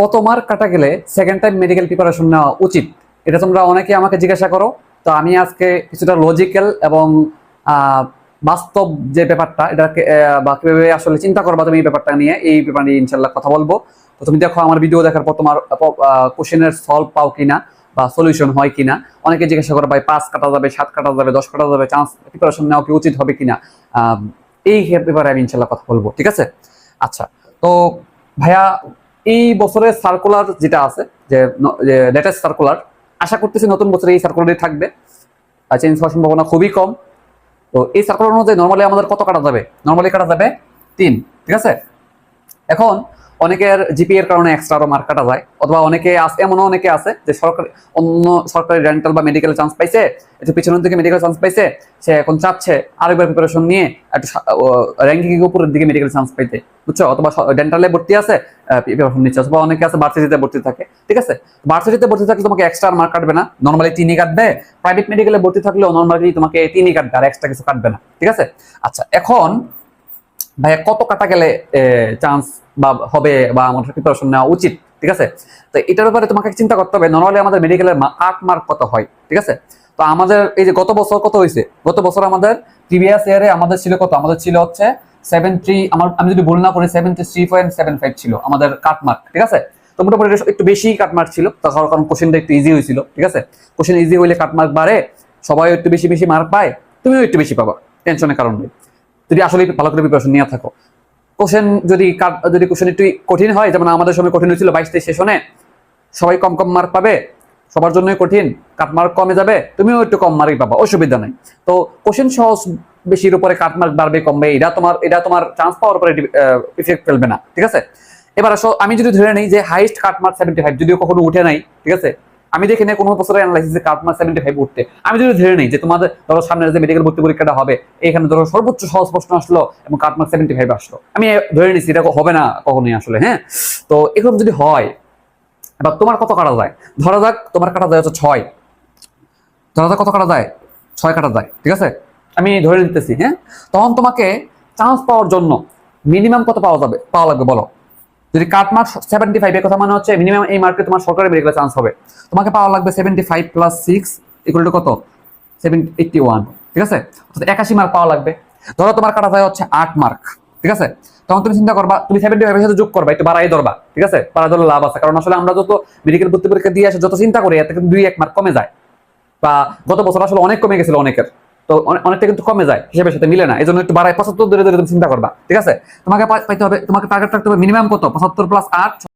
কত মার্ক কাটা গেলে সেকেন্ড টাইম মেডিকেল প্রিপারেশন নেওয়া উচিত? এটা তোমরা অনেকে আমাকে জিজ্ঞাসা করো। তো আমি আজকে কিছুটা লজিক্যাল এবং বাস্তব যে ব্যাপারটা, এটাকে বা কীভাবে আসলে চিন্তা করবা তুমি এই ব্যাপারটা নিয়ে, এই ব্যাপার নিয়ে ইনশাল্লাহ কথা বলব। তো তুমি দেখো, আমার ভিডিও দেখার পর তোমার কোশ্চেনের সলভ পাও কিনা, বা সলিউশন হয় কিনা। অনেকে জিজ্ঞাসা করো, ভাই, পাঁচ কাটা যাবে, সাত কাটা যাবে, দশ কাটা যাবে চান্স প্রিপারেশন নেওয়া কি উচিত হবে কিনা? এই ব্যাপারে আমি ইনশাল্লাহ কথা বলব, ঠিক আছে? আচ্ছা তো ভাইয়া এই বছরের সার্কুলার যেটা আছে, যে লেটেস্ট সার্কুলার আশা করতেছি নতুন বছরে এই সার্কুলারই থাকবে। চেঞ্জ হওয়ার সম্ভাবনা খুবই কম। তো এই সার্কুলার অনুযায়ী নর্মালি আমাদের কত কাটা যাবে? নর্মালি কাটা যাবে তিন, ঠিক আছে? এখন অনেকের জিপি এর কারণে এক্সট্রা আরও মার্ক কাটা যায়। অথবা অনেকে আছে এমনও অনেকে আছে যে সরকারি, অন্য সরকারি ডেন্টাল বা মেডিকেল চান্স পাইছে, একটু পিছনের দিকে মেডিকেল চান্স পাইছে, সে এখন চাচ্ছে আরেকবার প্রিপারেশন নিয়ে একটু র্যাঙ্কিং উপরের দিকে মেডিকেল চান্স পাইতে। বুঝছ? অথবা ডেন্টালে ভর্তি আছে নিচ্ছে অথবা অনেকে আছে ভার্সিটিতে ভর্তি থাকে, ঠিক আছে? ভার্সিটিতে ভর্তি থাকলে তোমাকে এক্সট্রা মার্ক কাটবে না নর্মালি তিনই কাটবে প্রাইভেট মেডিকেলে ভর্তি থাকলেও নর্মালি তোমাকে তিনই কাটবে, আর এক্সট্রা কিছু কাটবে না, ঠিক আছে? আচ্ছা এখন, ভাইয়া, কত কাটা গেলে চান্স বা হবে বা আমার প্রিপারেশন নেওয়া উচিত, ঠিক আছে? তো এটার ব্যাপারে তোমাকে চিন্তা করতে হবে নর্মালি আমাদের মেডিকেলের আট মার্ক কত হয়, ঠিক আছে? তো আমাদের এই যে গত বছর কত হয়েছে? গত বছর আমাদের প্রিভিয়াস ইয়ারে আমাদের ছিল কত? আমাদের ছিল হচ্ছে আমি যদি ভুল না করি সেভেন ছিল আমাদের কাট মার্ক ঠিক আছে? তো মোটামুটি একটু বেশি কাট মার্ক ছিল কারণ কোশ্চেনটা একটু ইজি হয়েছিল, ঠিক আছে? কোশ্চেন ইজি হইলে কাট মার্ক বাড়ে, সবাই একটু বেশি বেশি মার্ক পায়, তুমিও একটু বেশি পাবা টেনশনের কারণ নেই। যদি আসলে ভালো করে প্রিপারেশন নিয়ে থাকো। কোশ্চেন যদি যদি কোশ্চেন একটু কঠিন হয়, যেমন আমাদের সময় কঠিন হয়েছিল বাইশ তেইশ সেশনে, সবাই কম কম মার্ক পাবে, সবার জন্যই কঠিন কাট মার্ক কমে যাবে, তুমিও একটু কম মার্কই পাবা, অসুবিধা নাই। তো কোশ্চেন সহজ বেশির উপরে কাট মার্ক বাড়বে, কমবে, এটা তোমার এটা তোমার চান্স পাওয়ার উপরে ইফেক্ট ফেলবে না, ঠিক আছে? এবার আসো, আমি যদি ধরে নিই যে highest cut mark seventy five যদিও কখনো উঠে নাই, ঠিক আছে? আমি দেখি না কোনো বছরের অ্যানালাইসিসে কাট মার্ক সেভেন্টি ফাইভ উঠতে। আমি যদি ধরে নিই যে তোমাদের, ধরো সামনের যে মেডিকেল ভর্তি পরীক্ষাটা হবে, এখানে ধরো সর্বোচ্চ সহজ প্রশ্ন আসলো এবং কাট মার্ক সেভেন্টি ফাইভ আসলো। আমি ধরে নিচ্ছি এটা হবে না কখনোই আসলে হ্যাঁ? তো এরকম যদি হয়, এবার তোমার কত কাটা যায়? ধরা যাক, তোমার কাটা যায় হচ্ছে ছয়। ধরা যাক কত কাটা যায়? ছয় কাটা যায়, ঠিক আছে? আমি ধরে নিতেছি হ্যাঁ? তখন তোমাকে চান্স পাওয়ার জন্য মিনিমাম কত পাওয়া যাবে? পাওয়া লাগবে, বলো। যদি কাট মার্ক সেভেন্টি ফাইভ এর কথা মানে হচ্ছে মিনিমাম এই মার্কে তোমার সরকারি মেডিকেল চান্স হবে। তোমাকে পাওয়া লাগবে seventy five plus six equal to কত? সেভেন এইটটি ওয়ান ঠিক আছে? অর্থাৎ একাশি মার্ক পাওয়া লাগবে। ধরো তোমার কাটা যায় হচ্ছে আট মার্ক ঠিক আছে? তখন তুমি চিন্তা করবা, তুমি সেভেন্টি ফাইভের সাথে যোগ করবা, একটু বাড়াই ধরবা, ঠিক আছে? বাড়াই ধরলে লাভ আছে, কারণ আসলে আমরা যত মেডিকেল ভর্তি পরীক্ষা দিয়ে আসে, যত চিন্তা করি, এতে কিন্তু দুই এক মার্ক কমে যায়। বা গত বছর আসলে অনেক কমে গেছিল অনেকের। তো অনেকটা কিন্তু কমে যায়, হিসাবের সাথে মিলে না। এই জন্য একটু বাড়ায়, পঁচাত্তর ধরে ধরে তুমি চিন্তা করবা, ঠিক আছে? তোমাকে পাইতে হবে, তোমাকে টার্গেট থাকতে হবে মিনিমাম কত? পঁচাত্তর প্লাস আট।